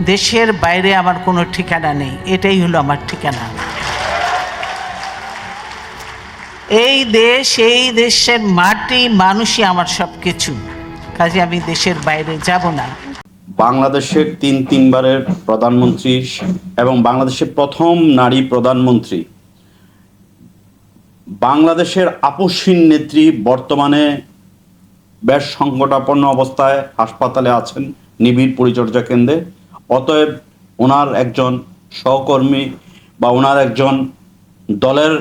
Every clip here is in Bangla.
দেশের বাইরে আমার কোনো ঠিকানা নেই, এটাই হলো আমার ঠিকানা। এই দেশ, এই দেশের মাটি, মানুষই আমার সব কিছু কাজে আমি দেশের বাইরে যাব না। বাংলাদেশের তিন তিনবারের প্রধানমন্ত্রী এবং বাংলাদেশের প্রথম নারী প্রধানমন্ত্রী। বাংলাদেশের আপসহীন নেত্রী বর্তমানে বেশ সংকটাপন্ন অবস্থায় হাসপাতালে আছেন নিবিড় পরিচর্যা কেন্দ্রে। অতএব ওনার একজন সহকর্মী বা ওনার একজন দলের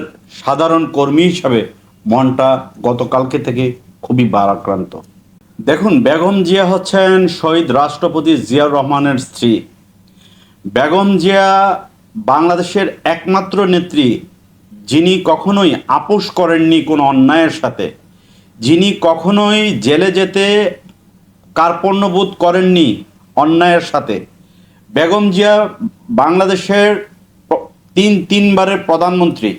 সাধারণ কর্মী হিসাবে মনটা গতকালকে থেকে খুবই বারাক্রান্ত দেখুন, বেগম জিয়া হচ্ছেন শহীদ রাষ্ট্রপতি জিয়াউর রহমানের স্ত্রী। বেগম জিয়া বাংলাদেশের একমাত্র নেত্রী, যিনি কখনোই আপোষ করেননি কোনো অন্যায়ের সাথে। যিনি কখনোই জেলে যেতে কার্পণ্যবোধ করেননি অন্যায়ের সাথে। বেগম জিয়া বাংলাদেশের তিন, তিনবারের প্রধানমন্ত্রী।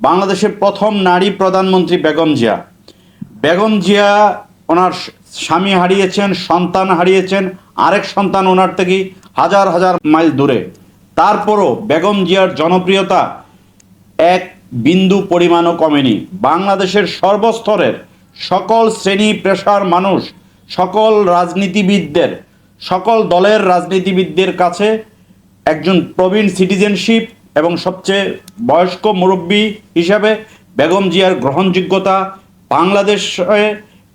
বাংলাদেশের প্রথম নারী প্রধানমন্ত্রী বেগম জিয়া। বেগম জিয়া ওনার স্বামী হারিয়েছেন, সন্তান হারিয়েছেন, আরেক সন্তান ওনার থেকে হাজার হাজার মাইল দূরে। তারপরও বেগম জিয়ার জনপ্রিয়তা এক বিন্দু পরিমাণও কমেনি। বাংলাদেশের সর্বস্তরের সকল শ্রেণি পেশার মানুষ, সকল রাজনীতিবিদদের সকল দলের রাজনীতিবিদদের কাছে একজন প্রবীণ সিটিজেনশিপ এবং সবচেয়ে বয়স্ক মুরব্বী হিসাবে বেগম জিয়ার গ্রহণযোগ্যতা বাংলাদেশে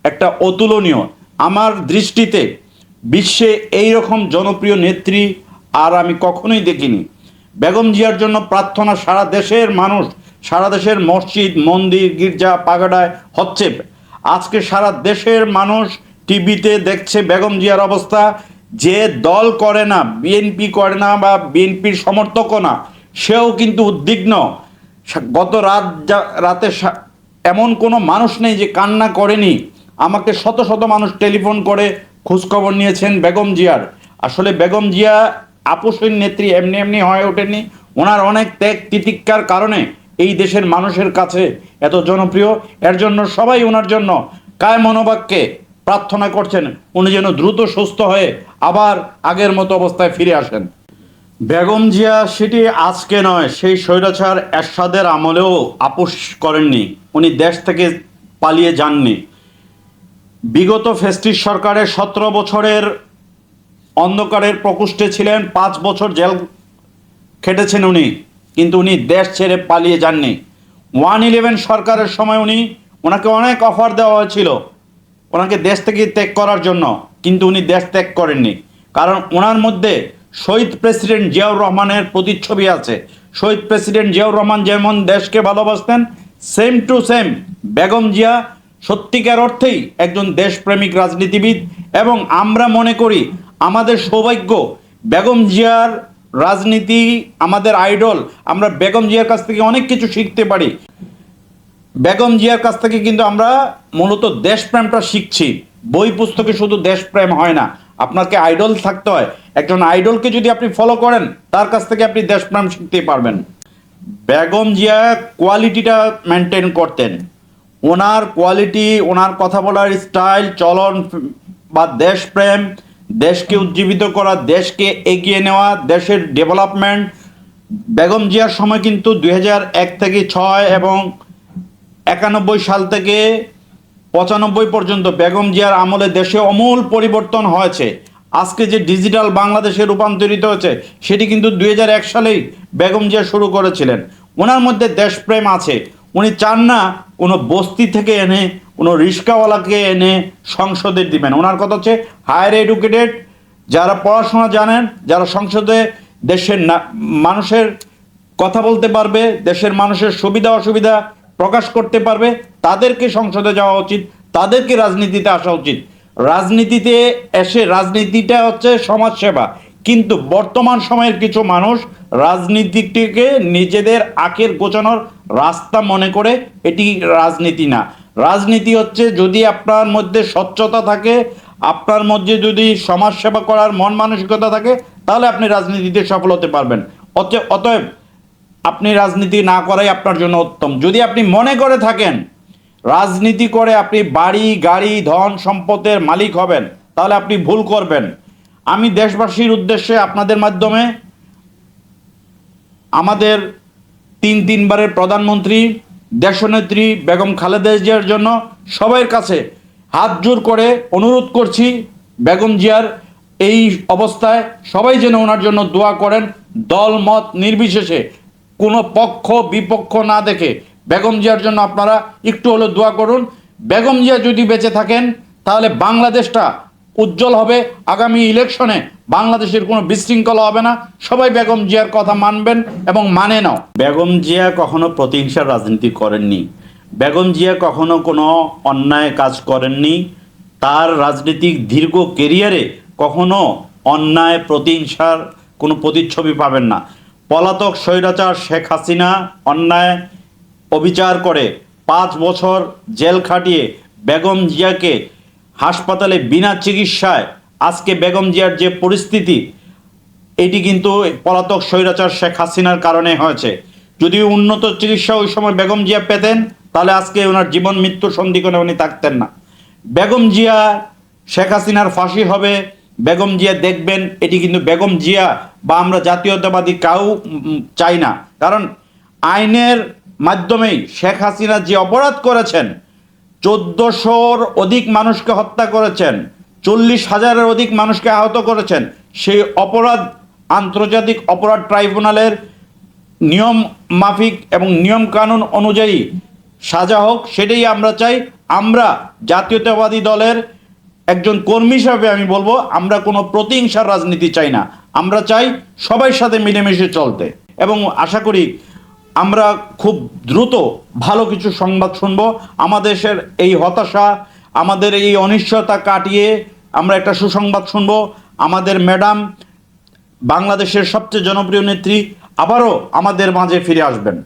একটা অতুলনীয়। আমার দৃষ্টিতে বিশ্বে এই রকম জনপ্রিয় নেত্রী আর আমি কখনোই দেখিনি। বেগম জিয়ার জন্য প্রার্থনা সারা দেশের মানুষ, সারা দেশের মসজিদ, মন্দির, গির্জা, পাগাডায় হচ্ছে। আজকে সারা দেশের মানুষ টিভিতে দেখছে বেগম জিয়ার অবস্থা, যে দল করে না, বিএনপি করে না বা বিএনপির সমর্থকও না, সেও কিন্তু উদ্বিগ্ন। গত রাত রাতে এমন কোনো মানুষ নেই যে কান্না করেনি। আমাকে শত শত মানুষ টেলিফোন করে খোঁজখবর নিয়েছেন বেগম জিয়ার। আসলে বেগম জিয়া আপোষের নেত্রী এমনি এমনি হয়ে ওঠেনি ওনার অনেক ত্যাগ তিতিক্ষার কারণে এই দেশের মানুষের কাছে এত জনপ্রিয়। এর জন্য সবাই ওনার জন্য কায় মনোবাক্যে প্রার্থনা করছেন, উনি যেন দ্রুত সুস্থ হয়ে আবার আগের মতো অবস্থায় ফিরে আসেন। বেগম জিয়া সেটি আজকে নয়, সেই স্বৈরাচার এরশাদের আমলেও আপোষ করেননি। উনি দেশ থেকে পালিয়ে যাননি। বিগত ফেস্টিস সরকারের সতেরো বছরের অন্ধকারের প্রকোষ্ঠে ছিলেন, পাঁচ বছর জেল খেটেছেন উনি, কিন্তু উনি দেশ ছেড়ে পালিয়ে যাননি। ওয়ান ইলেভেন সরকারের সময় উনি ওনাকে অনেক অফার দেওয়া হয়েছিল। ওনাকে দেশ থেকে ত্যাগ করার জন্য, কিন্তু উনি দেশ ত্যাগ করেননি। কারণ ওনার মধ্যে শহীদ প্রেসিডেন্ট জিয়াউর রহমানের প্রতিচ্ছবি আছে। শহীদ প্রেসিডেন্ট জিয়াউর রহমান যেমন দেশকে ভালোবাসতেন same to same Begum Zia সত্যিকার অর্থেই একজন দেশপ্রেমিক রাজনীতিবিদ এবং আমরা মনে করি আমাদের সৌভাগ্য বেগম জিয়ার রাজনীতি, আমাদের আইডল আমরা বেগম জিয়ার কাছ থেকে অনেক কিছু শিখতে পারি। বেগম জিয়ার কাছ থেকে কিন্তু আমরা মূলত দেশপ্রেমটা শিখছি। বই পুস্তকে শুধু দেশপ্রেম হয় না, আপনাকে আইডল থাকতে হয়। একজন আইডলকে যদি আপনি ফলো করেন, তার কাছ থেকে আপনি দেশপ্রেম শিখতে পারবেন। বেগম জিয়া কোয়ালিটিটা মেনটেন করতেন। ওনার কোয়ালিটি ওনার কথা বলার স্টাইল চলন বা দেশপ্রেম, দেশকে উজ্জীবিত করা, দেশকে এগিয়ে নেওয়া, দেশের ডেভেলপমেন্ট বেগম জিয়ার সময় কিন্তু দুই থেকে ছয় এবং একানব্বই সাল থেকে পঁচানব্বই পর্যন্ত বেগম জিয়ার আমলে দেশে অমূল পরিবর্তন হয়েছে। আজকে যে ডিজিটাল বাংলাদেশে রূপান্তরিত হয়েছে, সেটি কিন্তু দুই হাজার এক সালেই বেগম জিয়া শুরু করেছিলেন। ওনার মধ্যে দেশপ্রেম আছে। উনি চান না কোনো বস্তি থেকে এনে, কোনো রিক্সাওয়ালাকে এনে সংসদে দিবেন। ওনার কথা হচ্ছে হায়ার এডুকেটেড, যারা পড়াশোনা জানেন, যারা সংসদে দেশের মানুষের কথা বলতে পারবে, দেশের মানুষের সুবিধা অসুবিধা প্রকাশ করতে পারবে, তাদেরকে সংসদে যাওয়া উচিত, তাদেরকে রাজনীতিতে আসা উচিত। রাজনীতিতে এসে রাজনীতিটা হচ্ছে সমাজসেবা। কিন্তু বর্তমান সময়ের কিছু মানুষ রাজনীতিটিকে নিজেদের আখের গোছানোর রাস্তা মনে করে এটি রাজনীতি না। রাজনীতি হচ্ছে যদি আপনার মধ্যে স্বচ্ছতা থাকে, আপনার মধ্যে যদি সমাজসেবা করার মন মানসিকতা থাকে, তাহলে আপনি রাজনীতিতে সফল হতে পারবেন। অতএব অতএব আপনি রাজনীতি না করাই আপনার জন্য উত্তম। যদি আপনি মনে করে থাকেন, রাজনীতি করে আপনি বাড়ি, গাড়ি, ধন, সম্পদের মালিক হবেন, তাহলে আপনি ভুল করবেন। আমি দেশবাসীর উদ্দেশ্যে আপনাদের মাধ্যমে আমাদের তিন তিনবারের প্রধানমন্ত্রী, দেশনেত্রী বেগম খালেদা জিয়ার জন্য সবার কাছে হাত জোর করে অনুরোধ করছি বেগম জিয়ার এই অবস্থায় সবাই যেন ওনার জন্য দোয়া করেন। দল মত নির্বিশেষে কোনো পক্ষ, বিপক্ষ না দেখে বেগম জিয়ার জন্য আপনারা একটু হলেও দোয়া করুন। বেগম জিয়া যদি বেঁচে থাকেন, তাহলে বাংলাদেশটা উজ্জ্বল হবে। আগামী ইলেকশনে বাংলাদেশের কোনো বিশৃঙ্খলা হবে না। সবাই বেগম জিয়ার কথা মানবেন এবং মানে নাও। বেগম জিয়া কখনো প্রতিহিংসার রাজনীতি করেননি। বেগম জিয়া কখনো কোনো অন্যায় কাজ করেননি। তার রাজনৈতিক দীর্ঘ কেরিয়ারে কখনো অন্যায়, প্রতিহিংসার কোনো প্রতিচ্ছবি পাবেন না। পলাতক স্বৈরাচার শেখ হাসিনা অন্যায় অবিচার করে পাঁচ বছর জেল খাটিয়ে বেগম জিয়াকে হাসপাতালে বিনা চিকিৎসায় আজকে বেগম জিয়ার যে পরিস্থিতি, এটি কিন্তু পলাতক স্বৈরাচার শেখ হাসিনার কারণে হয়েছে। যদি উন্নত চিকিৎসা ওই সময় বেগম জিয়া পেতেন, তাহলে আজকে ওনার জীবন মৃত্যু সন্ধিকোণে উনি থাকতেন না। বেগম জিয়া শেখ হাসিনার ফাঁসি হবে, বেগম জিয়া দেখবেন, এটি কিন্তু বেগম জিয়া বা আমরা জাতীয়তাবাদী কাউ চাই না। কারণ আইনের মাধ্যমেই শেখ হাসিনা যে অপরাধ করেছেন, চোদ্দশোর অধিক মানুষকে হত্যা করেছেন, চল্লিশ হাজারের অধিক মানুষকে আহত করেছেন, সেই অপরাধ, আন্তর্জাতিক অপরাধ ট্রাইব্যুনালের নিয়ম মাফিক এবং নিয়ম কানুন অনুযায়ী সাজা হোক, সেটাই আমরা চাই। আমরা জাতীয়তাবাদী দলের একজন কর্মী হিসাবে আমি বলব, আমরা কোনো প্রতিহিংসার রাজনীতি চাই না। আমরা চাই সবাই সাথে মিলেমিশে চলতে। এবং আশা করি আমরা খুব দ্রুত ভালো কিছু সংবাদ শুনব। আমাদের এই হতাশা, আমাদের এই অনিশ্চয়তা কাটিয়ে আমরা একটা সুসংবাদ শুনব। আমাদের ম্যাডাম, বাংলাদেশের সবচেয়ে জনপ্রিয় নেত্রী আবারও আমাদের মাঝে ফিরে আসবেন।